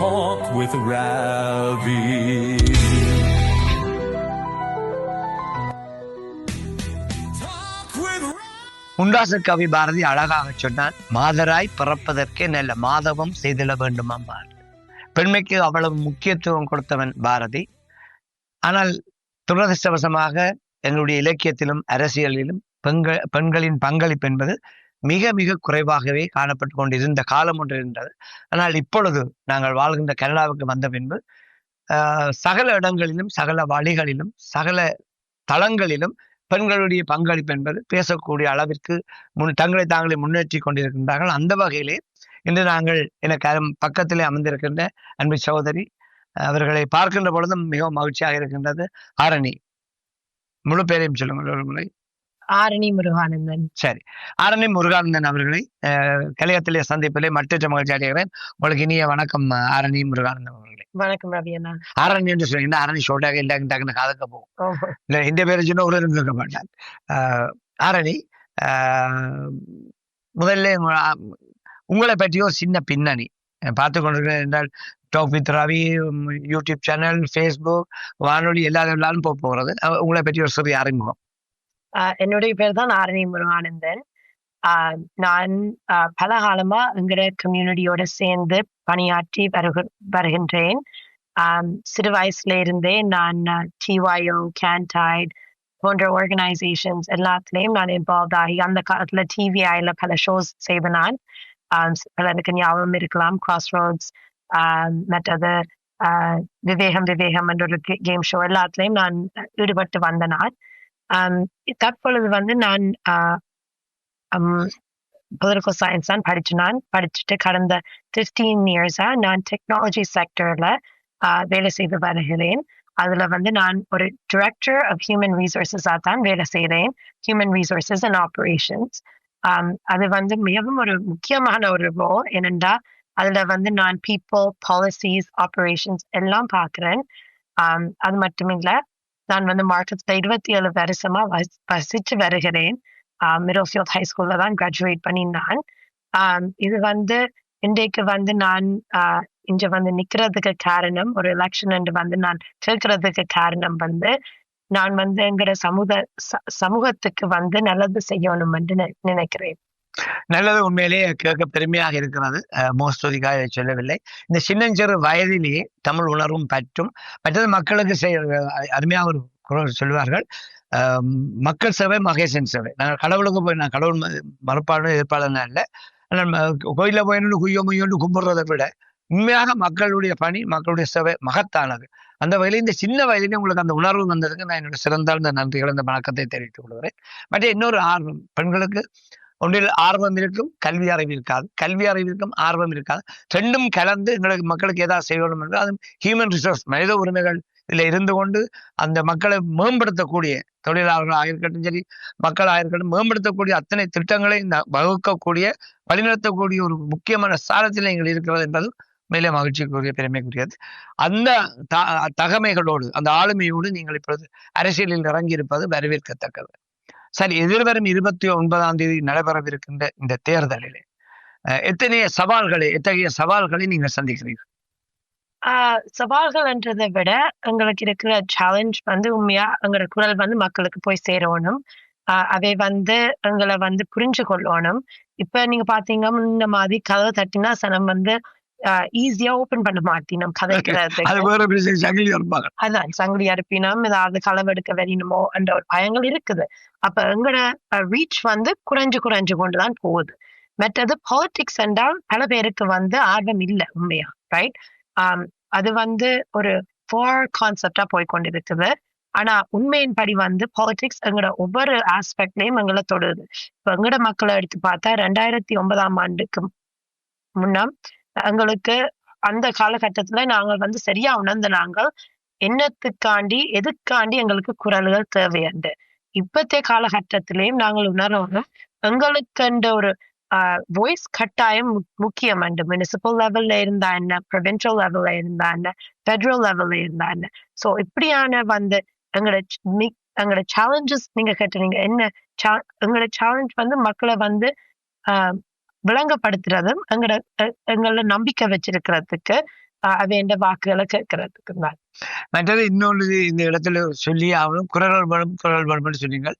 talk with Ravi. முண்டாசு கவி பாரதி அழகாக சொன்னான் மாதராய் பிறப்பதற்கே நல்ல மாதவம் செய்திட வேண்டுமாம் பாரதி பெண்மைக்கு அவ்வளவு முக்கியத்துவம் கொடுத்தவன் பாரதி. ஆனால் துரதிருஷ்டவசமாக எங்களுடைய இலக்கியத்திலும் அரசியலிலும் பெண்கள் பெண்களின் பங்களிப்பு என்பது மிக மிக குறைவாகவே காணப்பட்டு கொண்டிருந்த காலம் ஒன்று இருந்தது. ஆனால் இப்பொழுது நாங்கள் வாழ்கின்ற கனடாவுக்கு வந்த பின்பு ஆஹ், சகல இடங்களிலும் சகல வழிகளிலும் சகல தளங்களிலும் பெண்களுடைய பங்களிப்பு என்பது பேசக்கூடிய அளவிற்கு முன் தங்களை தாங்களே முன்னேற்றி கொண்டிருக்கின்றார்கள். அந்த வகையிலே இன்று நாங்கள் எனக்கு பக்கத்திலே அமர்ந்திருக்கின்ற அன்பு சகோதரி அவர்களை பார்க்கின்ற பொழுதும் மிகவும் மகிழ்ச்சியாக இருக்கின்றது. ஆரணி முழு பேரையும் சொல்லுங்கள் ஒரு முறை. ஆரணி முருகானந்தன். சரி. ஆரணி முருகானந்தன் அவர்களை கலையத்திலே சந்திப்பிலே மற்றற்ற மகிழ்ச்சி அடைகிறேன் உங்களுக்கு இனிய வணக்கம் ஆரணி முருகானந்தன் அவர்களே. வணக்கம் ரவி அண்ணா. ஆரணி என்று சொன்னீங்கன்னா ஆரணி சொல்றாங்க இல்லை டக்குன்னு காதக்க போகும். இல்ல இந்த பேரை சொன்னா ஒரு இருந்திருக்க மாட்டான் ஆஹ் ஆரணி முதல்ல உங்களை பற்றிய ஒரு சின்ன பின்னணி. பார்த்து கொண்டிருக்கிறேன் என்றால் talk with Ravi YouTube channel Facebook வானொலி எல்லா எல்லாரும் போக போகிறது உங்களை பற்றி ஒரு சிறிய அறிமுகம். என்னுடைய பேர் தான் ஆரணி முருகானந்தன். ஆஹ் நான் ஆஹ் பல காலமா எங்கிற கம்யூனிட்டியோட சேர்ந்து பணியாற்றி வருகு வருகின்றேன். சிறு வயசுல இருந்தே நான் டிவாயோ கேன்டைட் போன்ற ஆர்கனைசேஷன்ஸ் எல்லாத்துலேயும் நான் இன்வால்வ் ஆகி அந்த காலத்துல டிவிஐல பல ஷோஸ் செய்த நான். எனக்கு ஞாபகம் இருக்கலாம். கிராஸ் ரோட்ஸ் மற்றது ஆஹ், விவேகம் விவேகம் என்ற ஒரு கேம் ஷோ எல்லாத்துலேயும் நான் ஈடுபட்டு வந்த நான். தற்பொழுது வந்து நான் பொலிட்டிக்கல் சயின்ஸ் தான் படிச்சு நான் படிச்சுட்டு கடந்த ஃபிஃப்டீன் இயர்ஸா நான் டெக்னாலஜி செக்டர்ல வேலை செய்து வருகிறேன். அதுல வந்து நான் ஒரு டிரெக்டர் ஆஃப் ஹியூமன் ரிசோர்ஸஸா தான் வேலை செய்கிறேன் ஹியூமன் ரிசோர்சஸ் அண்ட் ஆப்ரேஷன்ஸ் அது வந்து மிகவும் ஒரு முக்கியமான ஒரு ரோல் ஏனென்றா அதுல வந்து நான் பீப்புள் பாலிசிஸ் ஆப்ரேஷன்ஸ் எல்லாம் பார்க்குறேன். அது மட்டும் இல்ல நான் வந்து மார்க்கெட்ல இருபத்தி ஏழு வருஷமா வசி- வசிச்சு வருகிறேன். மிரோஃபியோட் ஹை ஸ்கூல்ல தான் கிராஜுவேட் பண்ணி நான் இது வந்து இன்றைக்கு வந்து நான் ஆஹ், இங்க வந்து நிக்கிறதுக்கு காரணம் ஒரு எலெக்ஷன் என்று வந்து நான் கேட்கறதுக்கு காரணம் வந்து நான் வந்து எங்கட சமூக ச- சமூகத்துக்கு வந்து நல்லது செய்யணும் என்று நினைக்கிறேன். நல்லது உண்மையிலேயே கேட்க பெருமையாக இருக்கிறது. மோஸ்டோதிக்காக சொல்லவில்லை. இந்த சின்னஞ்சிறு வயதிலேயே தமிழ் உணர்வும் பற்றும் மற்றது மக்களுக்கு செய்ய அருமையாக ஒரு குரல் சொல்வார்கள். மக்கள் சேவை மகேசன் சேவை. நாங்கள் கடவுளுக்கு போய் நான் கடவுள் ம- மறுப்பாளர் இல்லை ஆனால் கோயிலில் போயின்னு போய் குய்யோ முய்யோன்னு கும்பிடுறதை விட உண்மையாக மக்களுடைய பணி மக்களுடைய சேவை மகத்தானது. அந்த வகையில் இந்த சின்ன வயதிலே உங்களுக்கு அந்த உணர்வு வந்ததுக்கு நான் என்னோட சிறந்தாழ்ந்த நன்றிகள் இந்த வணக்கத்தை தெரிவித்துக் கொள்கிறேன். மற்ற இன்னொரு ஆர்வம் பெண்களுக்கு ஒன்றில் ஆர்வம் இருக்கும் கல்வி அறிவு இருக்காது. கல்வி அறிவு இருக்கும் ஆர்வம் இருக்காது. ரெண்டும் கலந்து எங்களுக்கு மக்களுக்கு ஏதாவது செய்யணும் என்றால் அது ஹியூமன் ரிசோர்ஸ் மனித உரிமைகள் இதில் இருந்து கொண்டு அந்த மக்களை மேம்படுத்தக்கூடிய தொழிலாளர்களாக இருக்கட்டும் சரி மக்களாக இருக்கட்டும் மேம்படுத்தக்கூடிய அத்தனை திட்டங்களை வகுக்கக்கூடிய வழிநடத்தக்கூடிய ஒரு முக்கியமான சாரத்தில் எங்கள் இருக்கிறது என்பது மேலே மகிழ்ச்சிக்குரிய பெருமைக்குரியது. அந்த த- தகமைகளோடு அந்த ஆளுமையோடு நீங்கள் இப்பொழுது அரசியலில் இறங்கி இருப்பது வரவேற்கத்தக்கது. சரி எதிர்வரும் இருபத்தி ஒன்பதாம் தேதி நடைபெறவிருக்கின்ற இந்த தேர்தலிலே எத்தனைய சவால்களை எத்தகைய சவால்களை நீங்கள் சந்திக்கிறீர்கள்? ஆஹ் சவால்கள்ன்றதை விட எங்களுக்கு இருக்கிற சேலஞ்ச் வந்து உண்மையா எங்களோட குரல் வந்து மக்களுக்கு போய் சேரணும். ஆஹ் அதை வந்து எங்களை வந்து புரிஞ்சு கொள்ளணும் இப்ப நீங்க பாத்தீங்க இந்த மாதிரி கதவை தட்டினா சனம் வந்து ஈஸியா ஓபன் பண்ண மாட்டினோம் இருப்பாங்க அதான் சங்கிலி அறுப்பினம் ஏதாவது களவெடுக்க வெறியணுமோ என்ற ஒரு பயங்கள் இருக்குது. அப்ப எங்களோட ரீச் வந்து குறைஞ்சு குறைஞ்சு கொண்டுதான் போகுது. மற்றது பாலிடிக்ஸ் என்றால் பல பேருக்கு வந்து ஆர்வம் இல்லை உண்மையா ரைட் அது வந்து ஒரு ஃபார் கான்செப்டா போய் கொண்டிருக்குது. ஆனா உண்மையின்படி வந்து பாலிடிக்ஸ் எங்களோட ஒவ்வொரு ஆஸ்பெக்ட்லயும் எங்களை தொடுது. இப்ப எங்களோட மக்களை எடுத்து பார்த்தா ரெண்டாயிரத்தி ஒன்பதாம் ஆண்டுக்கு முன்னம் எங்களுக்கு அந்த காலகட்டத்துல நாங்கள் வந்து சரியா உணர்ந்த நாங்கள் என்னத்துக்காண்டி எதுக்காண்டி எங்களுக்கு குரல்கள் தேவையண்டு. இப்பத்திய காலகட்டத்திலையும் நாங்கள் உணர்றோம் எங்களுக்குன்ற ஒரு வாய்ஸ் கட்டாயம் முக்கியம் அண்டு முனிசிபல் லெவல்ல இருந்தா என்ன? ப்ரொவின்ஷியல் லெவல்ல இருந்தா என்ன? ஃபெடரல் லெவல்ல இருந்தா என்ன? ஸோ இப்படியான வந்து எங்களோட மி- எங்களோட சேலஞ்சஸ் நீங்க கேட்டீங்க. என்ன எங்களோட சேலஞ்ச் வந்து மக்களை வந்து ஆஹ் விளங்கப்படுத்துறதும் எங்கட எங்களை எங்கள நம்பிக்கை வச்சிருக்கிறதுக்கு வேண்ட வாக்குகளை கேட்கறதுக்கு தான். மற்றது இன்னொன்று இந்த இடத்துல சொல்லி ஆகணும் குரல் வரும் குரல் வரும்னு சொன்னீங்கள்.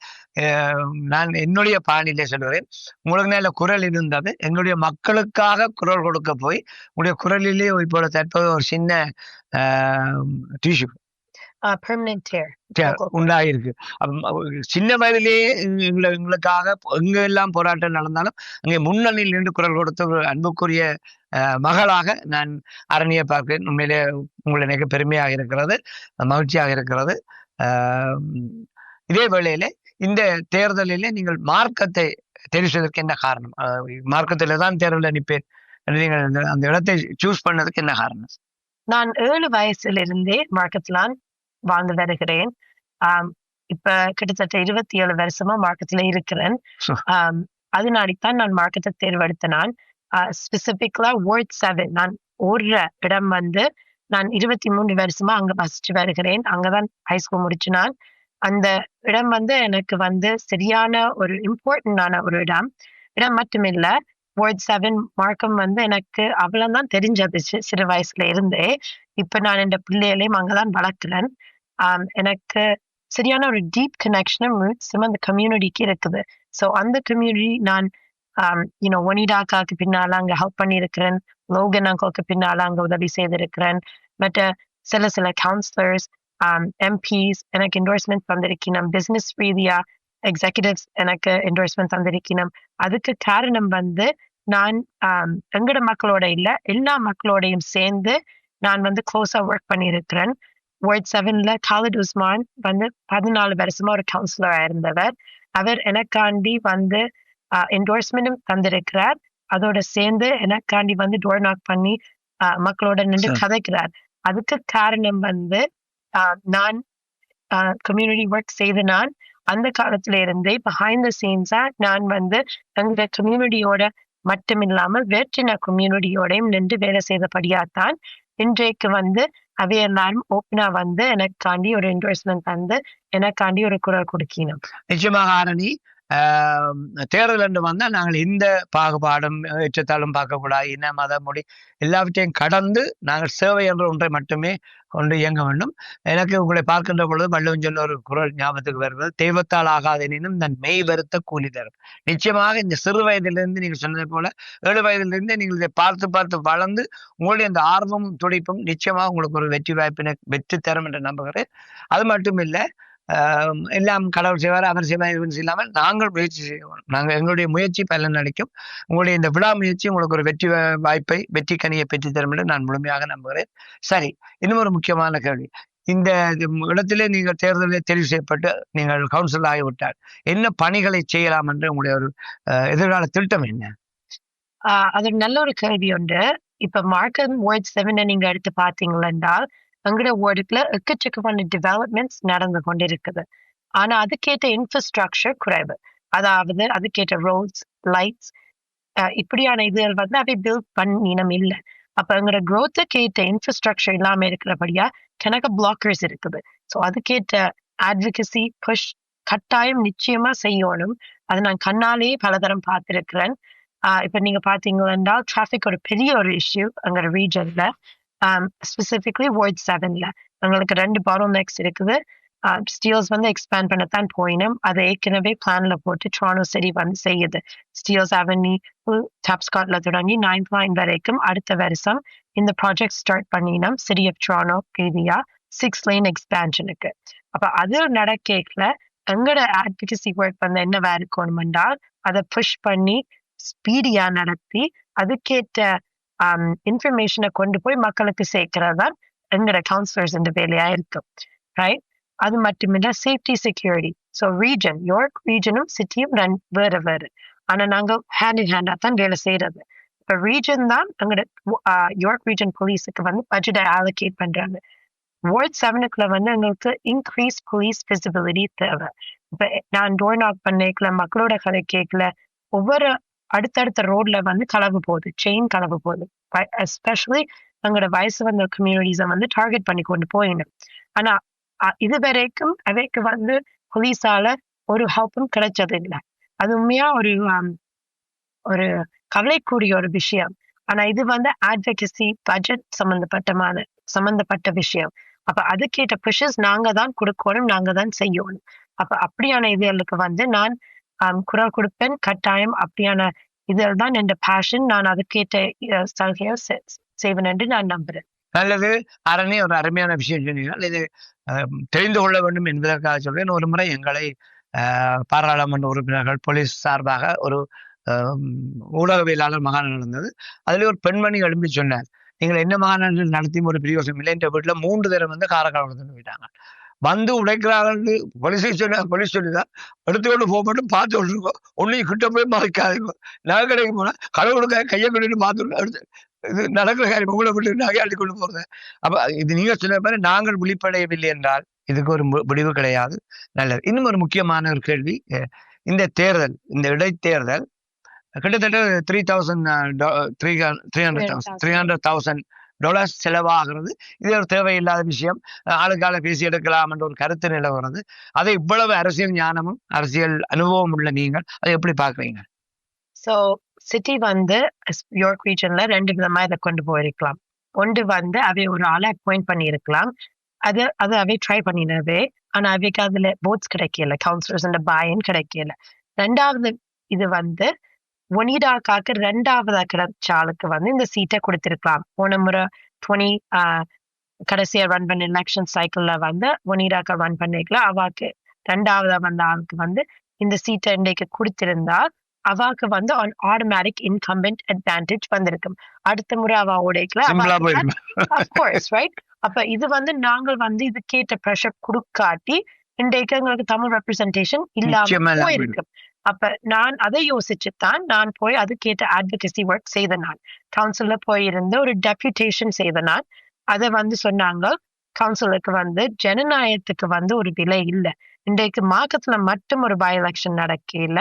நான் என்னுடைய பாணியிலே சொல்லுவேன் உங்களுக்கு நல்ல குரல் இருந்தது. என்னுடைய மக்களுக்காக குரல் கொடுக்க போய் உங்களுடைய குரலிலே இப்போ தற்போது ஒரு சின்ன டிஷ்யூ. உண்டாயிருக்கு. சின்ன வயதிலேயே எங்க- எங்களை எங்களுக்காக எங்க எல்லாம் போராட்டம் நடந்தாலும் அங்கே முன்னணியில் நின்று குரல் கொடுத்த ஒரு அன்புக்குரிய மகளாக நான் அரணியை பார்க்கிறேன். உண்மையிலே உங்களை எனக்கு பெருமையாக இருக்கிறது மகிழ்ச்சியாக இருக்கிறது. இதே வேளையில இந்த தேர்தலிலே நீங்கள் மார்க்கத்தை தெரிவு செய்வதற்கு என்ன காரணம்? மார்க்கத்திலே தான் தேர்தலில் நிற்பேன் நீங்கள் அந்த- இடத்தை சூஸ் பண்ணதுக்கு என்ன காரணம்? நான் ஏழு வயசுல இருந்தே மார்க்கெட்லான் வாழ்ந்து வருகிறேன். ஆம், இப்ப கிட்டத்தட்ட இருபத்தி ஏழு வருஷமா மார்க்கெட்ல இருக்கிறேன். ஆம், அதனாடித்தான் நான் மார்க்கெட்டை தேர்வெடுத்த நான் ஸ்பெசிபிக்கலா வேர்ட் செவன் நான் ஓடுற இடம் வந்து நான் இருபத்தி மூன்று வருஷமா அங்க வசிச்சு வருகிறேன். அங்கதான் ஹைஸ்கூல் முடிச்சு நான் அந்த இடம் வந்து எனக்கு வந்து சரியான ஒரு இம்பார்ட்டன்டான ஒரு இடம். இடம் மட்டுமில்ல வேர்ட் செவன் மார்க்கம் வந்து எனக்கு அவ்வளவுதான் தெரிஞ்சது சிறு வயசுல இருந்தே. இப்ப நான் என் பிள்ளைகளையும் அங்கதான் வளர்க்கிறேன். ஆஹ் எனக்கு சரியான ஒரு டீப் கனெக்ஷனும் ரூட்ஸும் அந்த கம்யூனிட்டிக்கு இருக்குது. ஸோ அந்த கம்யூனிட்டி நான் யூனோ ஒனிடாக்காக்கு பின்னால அங்க ஹெல்ப் பண்ணியிருக்கிறேன். லோகன் அங்கோக்கு பின்னால அங்க உதவி செய்திருக்கிறேன். மற்ற சில சில கவுன்சிலர்ஸ் எம்பிஸ் எனக்கு என்டோர்ஸ்மெண்ட் தந்திருக்கணும் பிஸ்னஸ் ரீதியா எக்ஸிகூட்டிவ்ஸ் எனக்கு என்டோர்ஸ்மெண்ட் தந்திருக்கணும் அதுக்கு காரணம் வந்து நான் எங்கட மக்களோட இல்ல. எல்லா மக்களோடையும் சேர்ந்து நான் வந்து க்ளோஸா ஒர்க் பண்ணியிருக்கிறேன். வேர்ட் செவன்ல காலித் உஸ்மான் வந்து பதினாலு வருஷமா ஒரு கவுன்சிலரா இருந்தவர். அவர் எனக்காண்டி வந்து என்டோர்ஸ்மெண்ட்டும் தந்திருக்கிறார். அதோட சேர்ந்து எனக்காண்டி வந்து டோர் நாக் பண்ணி மக்களோட நின்று. கதைக்கிறார். அதுக்கு காரணம் வந்து நான் கம்யூனிட்டி ஒர்க் செய்த நான் அந்த காலத்துல இருந்தே பிஹைண்ட் த சீன்ஸா நான் வந்து எங்க கம்யூனிட்டியோட மட்டுமில்லாமல் வேற்றின கம்யூனிட்டியோடையும் நின்று வேலை செய்தபடியாத்தான் இன்றைக்கு வந்து அவை எல்லாரும் ஓப்பனா வந்து எனக்காண்டி ஒரு இன்வெஸ்ட்மெண்ட் தந்து எனக்காண்டி ஒரு குரல் கொடுக்கணும். நிஜமாக ஆரணி தேர்தல் என்று வந்தால் நாங்கள் எந்த பாகுபாடும் ஏற்றத்தாலும் பார்க்கக்கூடாது. இன மத மொழி எல்லாவற்றையும் கடந்து நாங்கள் சேவை என்ற ஒன்றை மட்டுமே கொண்டு இயங்க வேண்டும். எனக்கு உங்களை பார்க்கின்ற பொழுது வள்ளுவன் சொன்ன ஒரு குரல் ஞாபகத்துக்கு வருகிறது. தெய்வத்தால் ஆகாதெனினும் தன் மெய் வருத்த கூலி தரும். நிச்சயமாக இந்த சிறு வயதிலிருந்து நீங்கள் சொன்னது போல ஏழு வயதிலிருந்து நீங்கள் இதை பார்த்து பார்த்து வளர்ந்து உங்களுடைய அந்த ஆர்வமும் துடிப்பும் நிச்சயமாக உங்களுக்கு ஒரு வெற்றி வாய்ப்பினை வெற்றி தரும் என்று நம்புகிறேன். அது மட்டும் இல்லை எல்லாம் கடவுள் செய்வார் அவர் செய்வார் இவன் செய்யாமல் நாங்கள் முயற்சி செய்வோம். நாங்கள் எங்களுடைய முயற்சி பலன் அளிக்கும். உங்களுடைய இந்த விழா முயற்சி உங்களுக்கு ஒரு வெற்றி வாய்ப்பை வெற்றி கனியை பெற்று தரும் என்று நான் முழுமையாக நம்புகிறேன். சரி இன்னும் ஒரு முக்கியமான கேள்வி. இந்த இடத்திலே நீங்கள் தேர்தலில் தெரிவு செய்யப்பட்டு நீங்கள் கவுன்சில் ஆகிவிட்டால் என்ன பணிகளை செய்யலாம் என்று உங்களுடைய ஒரு எதிர்கால திட்டம் என்ன? ஆஹ் அது நல்ல ஒரு கேள்வி ஒன்று இப்ப மார்க்கம் வேர்ட் செவனை நீங்க எடுத்து பாத்தீங்களா எங்கட வேர்டுக்குள்ள எக்கச்சக்கமான டெவலப்மெண்ட்ஸ் நடந்து கொண்டிருக்குது. ஆனா அதுக்கேற்ற இன்ஃப்ராஸ்ட்ரக்சர் குறைவு. அதாவது அதுக்கேற்ற ரோட்ஸ் லைட்ஸ் இப்படியான இதுகள் வந்து அவை பில்ட் பண்ணினம் இல்லை. அப்ப எங்களோட க்ரோத்துக்கு ஏற்ற இன்ஃப்ராஸ்ட்ரக்சர் இல்லாம இருக்கிறபடியா கணக்க பிளாக்கர்ஸ் இருக்குது. ஸோ அதுக்கேற்ற advocacy புஷ் கட்டாயம் நிச்சயமா செய்யணும். அதை நான் கண்ணாலேயே பலதரம் பார்த்திருக்கிறேன். ஆஹ் இப்ப நீங்க பாத்தீங்கன்னா டிராஃபிக் ஒரு பெரிய ஒரு இஷ்யூ எங்களோட ரீஜன்ல ஸ்பெசிஃபிக்லி வேர்ட் செவன்ல எங்களுக்கு ரெண்டு பாரல் நெக்ஸ் இருக்குது um, ஸ்டீல்ஸ் வந்து எக்ஸ்பேண்ட் பண்ணத்தான் போயினும். அதை ஏற்கனவே பிளான்ல போட்டு ட்ரானோ சிட்டி வந்து செய்யுது. ஸ்டீல்ஸ் அவென்யூ டாப்ஸ்காட்ல தொடங்கி நைன்த் லைன் வரைக்கும் அடுத்த வருஷம் இந்த ப்ராஜெக்ட் ஸ்டார்ட் பண்ணினோம். சிட்டி ஆஃப் ட்ரானோ ரீதியா சிக்ஸ் லைன் எக்ஸ்பேன்ஷனுக்கு அப்ப அது நடக்கல எங்களோட advocacy ஒர்க் வந்து என்னவா இருக்கணும்னா அதை புஷ் பண்ணி ஸ்பீடியா நடத்தி அதுக்கேற்ற இன்ஃபர்மேஷனை கொண்டு போய் மக்களுக்கு சேர்க்கிறது தான் எங்களோட கவுன்சிலர்ஸ் இந்த வேலையா இருக்கும் ரைட் அது மட்டுமில்ல safety security so region York ரீஜனும் சிட்டியும் ரன் வேறு வேறு. ஆனா நாங்க ஹேண்ட் இன் ஹேண்டாக தான் வேலை செய்யறது. இப்போ ரீஜன் தான் எங்களோட யோர்க் ரீஜன் போலீஸுக்கு வந்து பட்ஜெட்டை allocate பண்றாங்க. வார்ட் செவனுக்குள்ள வந்து எங்களுக்கு இன்க்ரீஸ் போலீஸ் விசிபிலிட்டி தேவை. இப்போ நான் டோர் நாக் பண்ணிக்கல மக்களோட கதை கேட்கல ஒவ்வொரு அடுத்தடுத்த ரோட்ல வந்து கலவு போகுது. செயின் கலவு போகுது. எஸ்பெஷலி எங்களோட வயசு வந்த கம்யூனிட்டிஸை வந்து டார்கெட் பண்ணி கொண்டு போயிடும் ஆனா இது வரைக்கும் அவைக்கு வந்து போலீஸால ஒரு ஹெல்ப்பும் கிடைச்சது இல்லை அது உண்மையா ஒரு ஒரு கவலைக்கூடிய ஒரு விஷயம். ஆனா இது வந்து அட்வகசி பட்ஜெட் சம்பந்தப்பட்டமான சம்பந்தப்பட்ட விஷயம். அப்ப அதுக்கேற்ற ப்ரெஷர்ஸ் நாங்க தான் கொடுக்கணும் நாங்க தான் செய்யணும். அப்ப அப்படியான இதுகளுக்கு வந்து நான் குரல் கொடுப்பேன். கட்டாயம் அப்படியான இதில் தான் என் பேஷன் நான் அதுக்கேற்ற அஹ், சலுகையை செய்வேன் என்று நான் நம்புறேன். நல்லது. அரணி ஒரு அருமையான விஷயம் சொன்னீர்கள். இது தெரிந்து கொள்ள வேண்டும் என்பதற்காக சொல்றேன். ஒரு முறை எங்களை அஹ், பாராளுமன்ற உறுப்பினர்கள் போலீஸ் சார்பாக ஒரு ஊடகவியலாளர் மகாணம் நடந்தது. அதில் ஒரு பெண்மணி எழும்பி சொன்னார். நீங்கள் என்ன மகாணங்கள் நடத்தி ஒரு பிரியோசம் இல்லை என்ற வீட்டில் மூன்று தரம் வந்து காரக்காலம் விட்டாங்க வந்து உடைக்கிறார்கள் போலீஸ் சொன்ன போலீஸ் சொல்லிதான். எடுத்துக்கொண்டு போக மட்டும் பார்த்து கொண்டிருக்கோம். ஒன்றையும் கிட்ட போய் மறைக்காதீங்க. நகை கடைக்கு போனா கடவுளுக்கு கையை கொண்டு மாத்து எடுத்து இது நடக்கிற காரியம். உங்களை விட்டு நகை அள்ளி கொண்டு போறது. அப்போ இது நீங்கள் சொன்ன மாதிரி நாங்கள் விழிப்படையவில்லை என்றால் இதுக்கு ஒரு முடிவு கிடையாது. நல்லது. இன்னும் ஒரு முக்கியமான ஒரு கேள்வி. இந்த தேர்தல் இந்த இடைத்தேர்தல் கிட்டத்தட்ட three thousand three three hundred thousand three hundred thousand dollars செலவாகிறது. இது ஒரு தேவையில்லாத விஷயம். ஆளுக்கால பேசி எடுக்கலாம் என்ற ஒரு கருத்து நிலவுகிறது. அதை இவ்வளவு அரசியல் ஞானமும் அரசியல் அனுபவம் உள்ள நீங்கள் அதை எப்படி பாக்குறீங்க ஸோ சிட்டி வந்து யோர்க் ரீஜன்ல ரெண்டு விதமா இதை கொண்டு போயிருக்கலாம். ஒன்று வந்து அவை ஒரு ஆளை அப்பாயிண்ட் பண்ணியிருக்கலாம். அது அது அவை ட்ரை பண்ணினவே ஆனா அவைக்கு அதுல போட்ஸ் கிடைக்கல. கவுன்சிலர்ஸ் அந்த பாயன் கிடைக்கல. ரெண்டாவது இது வந்து ஒனிடாக்காக்கு ரெண்டாவதா கிடைச்ச ஆளுக்கு வந்து இந்த சீட்டை கொடுத்திருக்கலாம். போன முறை டுவெண்ட்டி கடைசியா ரன் பண்ண எலெக்ஷன் சைக்கிள்ல வந்து ஒனிடாக்கா ரன் பண்ணிருக்கலாம். அவாக்கு ரெண்டாவதா வந்த ஆளுக்கு வந்து இந்த சீட்டை இன்றைக்கு கொடுத்திருந்தால் அவாக்கு வந்து ஆட்டோமேட்டிக் இன்கம்பென்ட் அட்வான்டேஜ் வந்திருக்கும். அடுத்த முறை அவ உடைக்கல ரைட் அப்ப இது வந்து நாங்கள் வந்து இது கேட்ட ப்ரெஷர் கொடுக்காட்டி இன்றைக்கு எங்களுக்கு தமிழ் ரெப்ரசன்டேஷன் இல்லாம இல்லாம போயிருக்கு அப்ப நான் அதை யோசிச்சு தான் நான் போய் அது கேட்ட அட்வொகசி ஒர்க் செய்த நான் கவுன்சில்ல போயிருந்து ஒரு டெப்யூட்டேஷன் செய்த நான் அதை வந்து சொன்னாங்க கவுன்சிலுக்கு வந்து ஜனநாயகத்துக்கு வந்து ஒரு விலை இல்லை. இன்றைக்கு மார்க்கத்துல மட்டும் ஒரு பை எலெக்ஷன் நடக்கல.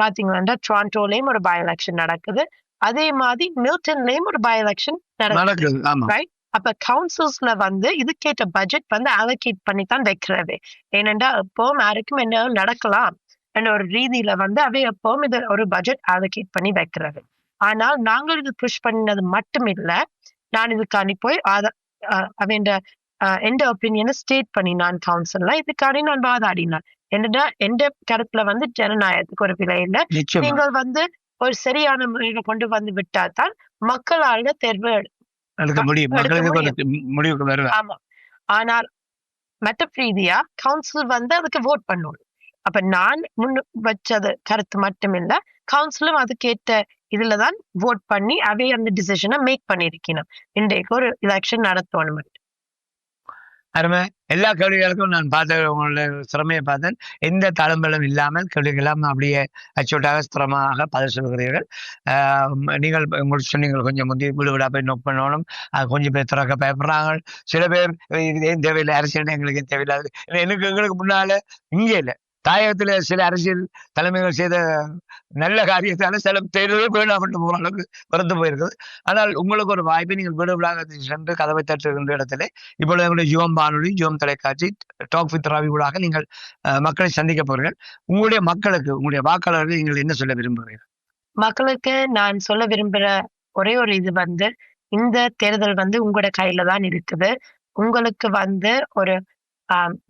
பாத்தீங்கன்னா டொராண்டோலயும் ஒரு பை எலெக்ஷன் நடக்குது. அதே மாதிரி மில்டன்லயும் ஒரு பை எலெக்ஷன் நடக்குது ஆமா. அப்ப கவுன்சில்ஸ்ல வந்து இதுக்கேற்ற பட்ஜெட் வந்து அலோகேட் பண்ணி தான் வைக்கிறது. ஏனென்றா எப்பவும் யாருக்கும் என்ன நடக்கலாம்? என்ற ஒரு ரீதியில வந்து அவை எப்பவும் இது ஒரு பட்ஜெட் அலோகேட் பண்ணி வைக்கிறது. ஆனால் நாங்கள் இது புஷ் பண்ணினது மட்டும் இல்ல நான் இதுக்காண்டி போய் அவன் எந்த ஒப்பீனியனை ஸ்டேட் பண்ணி நான் கவுன்சில்ல இதுக்காண்டி நான் வாதாடினான். என்னடா எந்த கருத்துல வந்து ஜனநாயகத்துக்கு ஒரு விலை இல்லை. நீங்கள் வந்து ஒரு சரியான முறையில கொண்டு வந்து விட்டா தான் மக்களால தேர்வு முடியும். ஆமா. ஆனால் மற்ற ரீதியா கவுன்சில் வந்து அதுக்கு vote பண்ணணும் அப்ப நான் முன் வச்சது கருத்து மட்டும் இல்ல கவுன்சிலும் அதுக்கேற்ற இதுலதான் ஓட் பண்ணி அவே அந்த டிசிஷனை மேக் பண்ணிருக்கணும் இன்றைக்கு ஒரு எலெக்ஷன் நடத்தணும் அருமை. எல்லா கேள்விகளுக்கும் நான் பார்த்த உங்களோட திறமையை பார்த்தேன். எந்த தளம்பலம் இல்லாமல் கேள்விகளாம் அப்படியே அச்சோட்டாக ஸ்திரமாக பதில் சொல்கிறீர்கள். ஆஹ் நீங்கள் உங்களுக்கு சொன்னீங்க கொஞ்சம் முந்தி வீடு போய் நோட் பண்ணணும். அது கொஞ்சம் பேர் திறக்க பயப்படுறாங்க. சில பேர் இது ஏன் தேவையில்லை? அரசியல் எங்களுக்கு ஏன் தேவையில்லாது எனக்கு எங்களுக்கு முன்னால் இங்கே இல்லை. தாயகத்தில் சில அரசியல் தலைமைகள் செய்த நல்ல காரியத்தால் சில தேர்தல்கள் வேணாம் கொண்டு போகிற அளவுக்கு பிறந்து போயிருக்குது. ஆனால் உங்களுக்கு ஒரு வாய்ப்பை நீங்கள் வீடு வீடாக சென்று கதவை தட்டுகின்ற இடத்துல இப்பொழுது எங்களுடைய ஜுவம் வானொலி ஜுவம் தொலைக்காட்சி டாக் வித் ராவி ஊடாக நீங்கள் அஹ், மக்களை சந்திக்க போகிறீர்கள். உங்களுடைய மக்களுக்கு உங்களுடைய வாக்காளர்கள் நீங்கள் என்ன சொல்ல விரும்புகிறீர்கள்? மக்களுக்கு நான் சொல்ல விரும்புற ஒரே ஒரு இது வந்து இந்த தேர்தல் வந்து உங்களோட கையில தான் இருக்குது. உங்களுக்கு வந்து ஒரு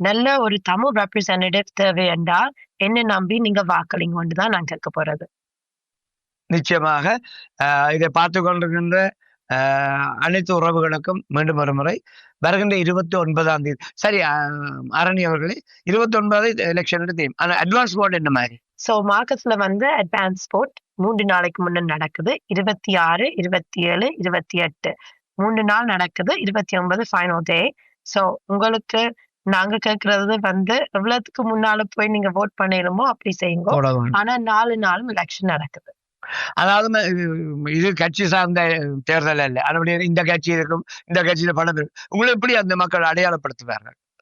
நல்ல ஒரு தமிழ் ரெப்ரசன்டேட்டிவ் தேவை என்றால் என்ன நம்பி நீங்க வாக்களிங்க தான் நான் கேட்க போறது. நிச்சயமாக இதை பார்த்து கொண்டிருக்கின்ற அனைத்து உறவுகளுக்கும் மீண்டும் ஒரு முறை வருகின்ற இருபத்தி ஒன்பதாம் தேதி சரி அரணி அவர்களே இருபத்தி ஒன்பது எலெக்ஷன் தெரியும் ஆனால் அட்வான்ஸ் போர்டு என்ன மாதிரி? சோ மார்க்கெட்ல வந்து அட்வான்ஸ் ஸ்போர்ட் மூன்று நாளைக்கு முன்ன நடக்குது. இருபத்தி ஆறு இருபத்தி ஏழு இருபத்தி எட்டு. மூன்று நாள் நடக்குது. இருபத்தி ஒன்பது ஃபைனல் டே சோ உங்களுக்கு நாங்க கேக்குறது வந்து எவ்வளவுக்கு முன்னால போய் நீங்க vote பண்ணிடுமோ அப்படி செய்யுங்க. ஆனா நாலு நாளும் எலெக்ஷன் நடக்குது. அதாவது இது- கட்சி சார்ந்த தேர்தல் அல்ல. அதுபடி இந்த கட்சி இருக்கும் இந்த கட்சியில பணம் இருக்கு. உங்களை எப்படி அந்த மக்கள் அடையாளப்படுத்துவார்கள்?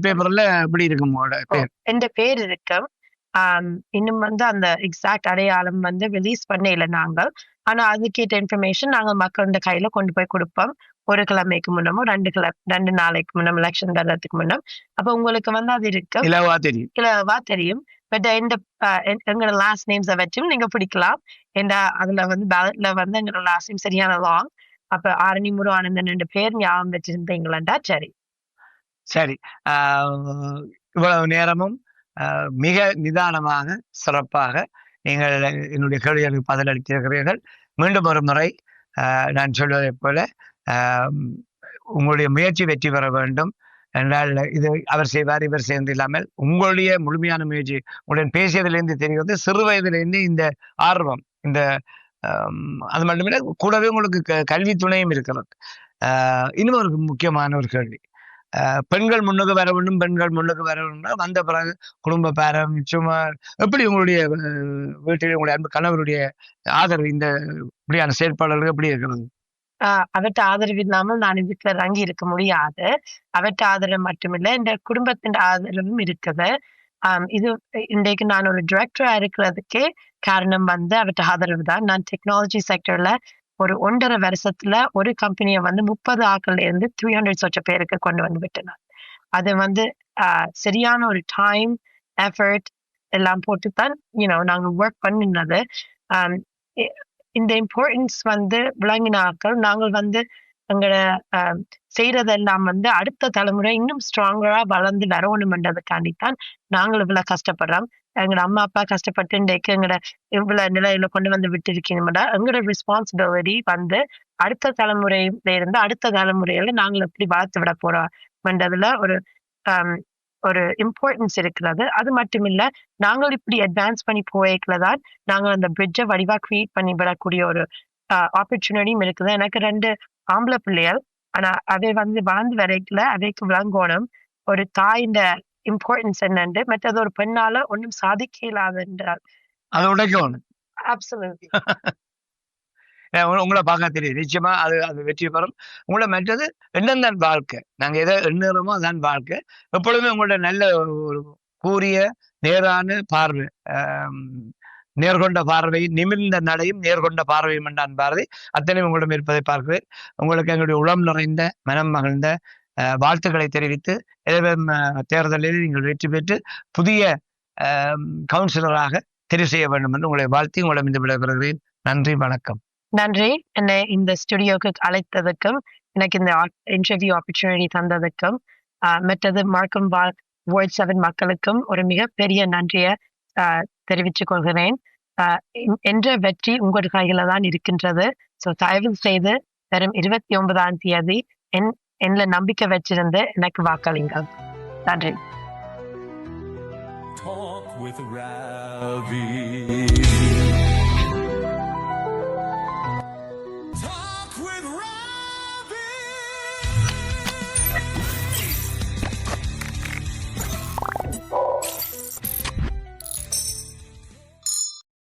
பேப்பர்ல எப்படி இருக்கும் உங்களோட பேர்? என்ற பேர் இருக்கு? ஆம், இன்னும் வந்து அந்த எக்ஸாக்ட் அடையாளம் வந்து ரிலீஸ் பண்ணல நாங்கள். ஆனா அதுக்கேற்ற இன்ஃபர்மேஷன் நாங்கள் மக்களோட கையில கொண்டு போய் கொடுப்போம். ஒரு கிழமைக்கு முன்னமோ ரெண்டு கிழமை ரெண்டு நாளைக்கு முன்னம் எலெக்ஷன் தர்றதுக்கு முன்னம் அப்ப உங்களுக்கு வந்து அது இருக்கு. இலவா தெரியும். கிளவா தெரியும். பட் இந்த அஹ், எ- எங்களோட லாஸ்ட் நேம்ஸை வச்சும் நீங்க பிடிக்கலாம். ஏன்னா அதுல வந்து பேலட்ல வந்து எங்களோட லாஸ்ட் நேம் சரியான லாங் அப்ப ஆரணி முரு ஆனந்தன் ரெண்டு பேர் ஞாபகம் வச்சிருந்தீங்களா சரி. சரி. இவ்வளவு நேரமும் மிக நிதானமாக சிறப்பாக நீங்கள் என்னுடைய கேள்விகளுக்கு பதிலளித்திருக்கிறீர்கள் மீண்டும் ஒரு முறை ஆஹ் நான் சொல்வதைப் போல ஆஹ் உங்களுடைய முயற்சி வெற்றி பெற வேண்டும். என்றால் இது அவர் செய்வார் இவர் சேர்ந்து இல்லாமல் உங்களுடைய முழுமையான முயற்சி உங்களுடன் பேசியதிலிருந்து தெரிகிறது சிறு வயதிலிருந்து இந்த ஆர்வம் இந்த அது மட்டுமில்லை கூடவே உங்களுக்கு க- கல்வி துணையும் இருக்கிறது. ஆஹ் இன்னும் ஒரு முக்கியமான ஒரு கேள்வி. பெண்கள் முன்னுக்கு வர வேண்டும் பெண்கள் முன்னுக்கு வர வேண்டும் வந்த பிறகு குடும்ப பேரம் சும்மா எப்படி உங்களுடைய வீட்டில் உங்களுடைய அன்பு கணவருடைய ஆதரவு இந்த இப்படியான செயற்பாடுகள் எப்படி இருக்கிறது? ஆஹ் அவற்ற ஆதரவு இல்லாமல் நான் வீட்டுல இறங்கி இருக்க முடியாது. அவற்ற ஆதரவு மட்டுமில்லை இந்த குடும்பத்தின் ஆதரவும் இருக்குது. இது இன்றைக்கு நான் ஒரு டிரெக்டரா இருக்கிறதுக்கே காரணம் வந்து அவற்ற ஆதரவு தான். நான் டெக்னாலஜி செக்டர்ல ஒரு ஒன்றரை வருஷத்துல ஒரு கம்பெனியை வந்து முப்பது ஆக்கள்ல இருந்து த்ரீ ஹண்ட்ரட் சொச்ச பேருக்கு கொண்டு வந்து விட்டனர் அது வந்து ஆஹ், சரியான ஒரு டைம் எஃபர்ட் எல்லாம் போட்டு தான் யூனோ நாங்க ஒர்க் பண்ணினது. இந்த இம்பார்ட்டன்ஸ் வந்து விளங்கினாக்கள் நாங்கள் வந்து எங்களோட ஆஹ், செய்யறதெல்லாம் வந்து அடுத்த தலைமுறை இன்னும் ஸ்ட்ராங்கரா வளர்ந்து வரணும்ன்றதுக்காண்டி தான் நாங்கள் இவ்வளவு கஷ்டப்படுறோம். எங்களோட அம்மா அப்பா கஷ்டப்பட்டு இன்றைக்கு எங்களோட இவ்வளவு நிலையில கொண்டு வந்து விட்டு இருக்கீங்கன்னா எங்களோட ரெஸ்பான்சிபிலிட்டி வந்து அடுத்த தலைமுறையில இருந்து அடுத்த தலைமுறையில நாங்கள் எப்படி வளர்த்து விட போறோம்ன்றதுல ஒரு ஒரு இம்பார்ட்டன்ஸ் இருக்கிறது. அது மட்டும் இல்ல நாங்கள் இப்படி அட்வான்ஸ் பண்ணி போய்க்கல தான் நாங்கள் அந்த பிரிட்ஜை வடிவா கிரியேட் பண்ணி விடக்கூடிய ஒரு ஆப்பர்ச்சுனிட்டியும் இருக்குது. எனக்கு ரெண்டு ஆம்பளை பிள்ளைகள். ஆனா அதை வந்து வளர்ந்து வரைக்கல அதைக்கு விளங்கோணும். ஒரு தாயின் இம்பார்ட்டன்ஸ் என்னண்டு மற்றது ஒரு பெண்ணால ஒன்றும் சாதிக்க இயலாது என்றால். அதை உடைக்கணும். உங்களை பார்க்க தெரியும். நிச்சயமா அது அது வெற்றி பெறும். உங்களை மற்றது எண்ணம் தான் வாழ்க்கை? நாங்க எதை எண்ணுறோமோ அதான் வாழ்க்கை. எப்பொழுதுமே உங்களோட நல்ல ஒரு கூரிய நேரான பார்வை. நேர்கொண்ட பார்வை நிமிர்ந்த நடையும் நேர்கொண்ட பார்வையும் என்றான் பாரதி அத்தனையும் உங்களிடம் இருப்பதை பார்க்கிறேன். உங்களுக்கு எங்களுடைய உளம் நிறைந்த மனம் மகிழ்ந்த அஹ், வாழ்த்துக்களை தெரிவித்து எதிர்வரும் தேர்தலில் நீங்கள் வெற்றி பெற்று புதிய கவுன்சிலராக தெரிவு செய்ய வேண்டும் என்று உங்களை வாழ்த்தி உங்களிடம் இந்த விடைபெறுகிறேன். நன்றி வணக்கம். நன்றி. என்னை இந்த ஸ்டுடியோக்கு அழைத்ததுக்கும் எனக்கு இந்த இன்டர்வியூ ஆப்பர்ச்சுனிட்டி தந்ததுக்கும் ஆஹ் மற்றது மார்க்கம் வால் வேர்ல்ட் செவன் மக்களுக்கும் ஒரு மிகப்பெரிய நன்றியை தெரிவித்துக் கொள்கிறேன். ஆஹ் என்ற வெற்றி உங்கள் கையில தான் இருக்கின்றது. ஸோ தயவு செய்து வரும் இருபத்தி ஒன்பதாம் தேதி என் என்ன நம்பிக்கை வச்சிருந்து எனக்கு வாக்களிங்கள் நன்றி. Talk with Ravi.